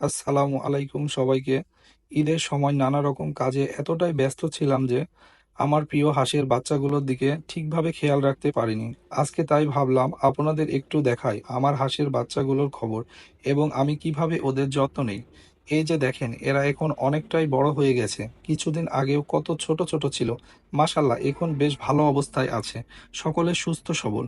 আসসালামু আলাইকুম সবাইকে। ঈদের সময় নানা রকম কাজে এতটাই ব্যস্ত ছিলাম যে, আমার প্রিয় হাঁসের বাচ্চাগুলোর দিকে ঠিকভাবে খেয়াল রাখতে পারিনি। আজকে তাই ভাবলাম আপনাদের একটু দেখাই আমার হাঁসের বাচ্চাগুলোর খবর এবং আমি কীভাবে ওদের যত্ন নেই। এই যে দেখেন, এরা এখন অনেকটাই বড় হয়ে গেছে। কিছুদিন আগেও কত ছোট ছোট ছিল। মাশাল্লাহ এখন বেশ ভালো অবস্থায় আছে। সকলে সুস্থ সবল।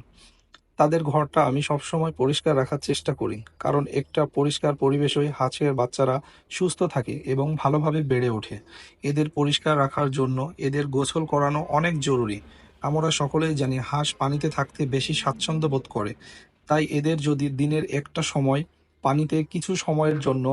তাদের ঘরটা আমি সবসময় পরিষ্কার রাখার চেষ্টা করি, কারণ একটা পরিষ্কার পরিবেশই হাঁসের বাচ্চারা সুস্থ থাকে এবং ভালোভাবে বেড়ে ওঠে। এদের পরিষ্কার রাখার জন্য এদের গোসল করানো অনেক জরুরি। আমরা সকলেই জানি হাঁস পানিতে থাকতে বেশি স্বাচ্ছন্দ্য বোধ করে। তাই এদের যদি দিনের একটা সময় পানিতে কিছু সময়ের জন্য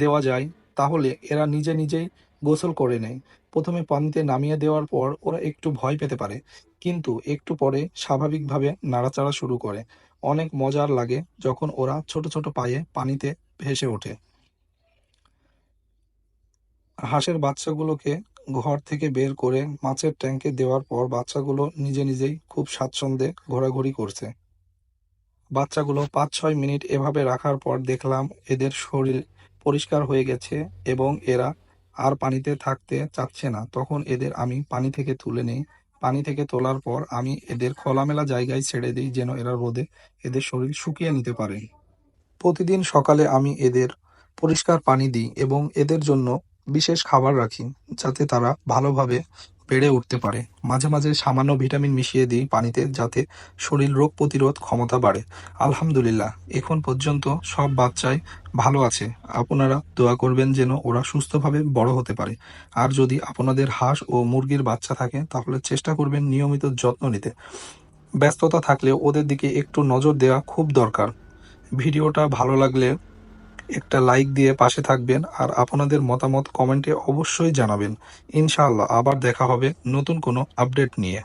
দেওয়া যায়, তাহলে এরা নিজে নিজেই গোসল করে নেয়। প্রথমে পানিতে নামিয়ে দেওয়ার পর ওরা একটু ভয় পেতে পারে, কিন্তু একটু পরে স্বাভাবিকভাবে নাড়াচাড়া শুরু করে। অনেক মজার লাগে যখন ওরা ছোট ছোট পায়ে পানিতে ভেসে ওঠে। হাঁসের বাচ্চাগুলোকে ঘর থেকে বের করে মাছের ট্যাঙ্কে দেওয়ার পর বাচ্চাগুলো নিজে নিজেই খুব স্বাচ্ছন্দ্যে ঘোরাঘুরি করছে। বাচ্চাগুলো পাঁচ ছয় মিনিট এভাবে রাখার পর দেখলাম এদের শরীর পরিষ্কার হয়ে গেছে এবং এরা আর পানিতে থাকতে চাচ্ছে না। তখন এদের আমি পানি থেকে তুলে নেই। পানি থেকে তোলার পর আমি এদের খোলামেলা জায়গায় ছেড়ে দিই যেন এরা রোদে এদের শরীর শুকিয়ে নিতে পারে। প্রতিদিন সকালে আমি এদের পরিষ্কার পানি দিই এবং এদের জন্য বিশেষ খাবার রাখি যাতে তারা ভালোভাবে বেড়ে উঠতে পারে। মাঝে মাঝে সামান্য ভিটামিন মিশিয়ে দিই পানিতে যাতে শরীর রোগ প্রতিরোধ ক্ষমতা বাড়ে। আলহামদুলিল্লাহ, এখন পর্যন্ত সব বাচ্চাই ভালো আছে। আপনারা দোয়া করবেন যেন ওরা সুস্থভাবে বড় হতে পারে। আর যদি আপনাদের হাঁস ও মুরগির বাচ্চা থাকে, তাহলে চেষ্টা করবেন নিয়মিত যত্ন নিতে। ব্যস্ততা থাকলে ওদের দিকে একটু নজর দেওয়া খুব দরকার। ভিডিওটা ভালো লাগলে একটা লাইক দিয়ে পাশে থাকবেন আর আপনাদের মতামত কমেন্টে অবশ্যই জানাবেন। ইনশাআল্লাহ আবার দেখা হবে নতুন কোনো আপডেট নিয়ে।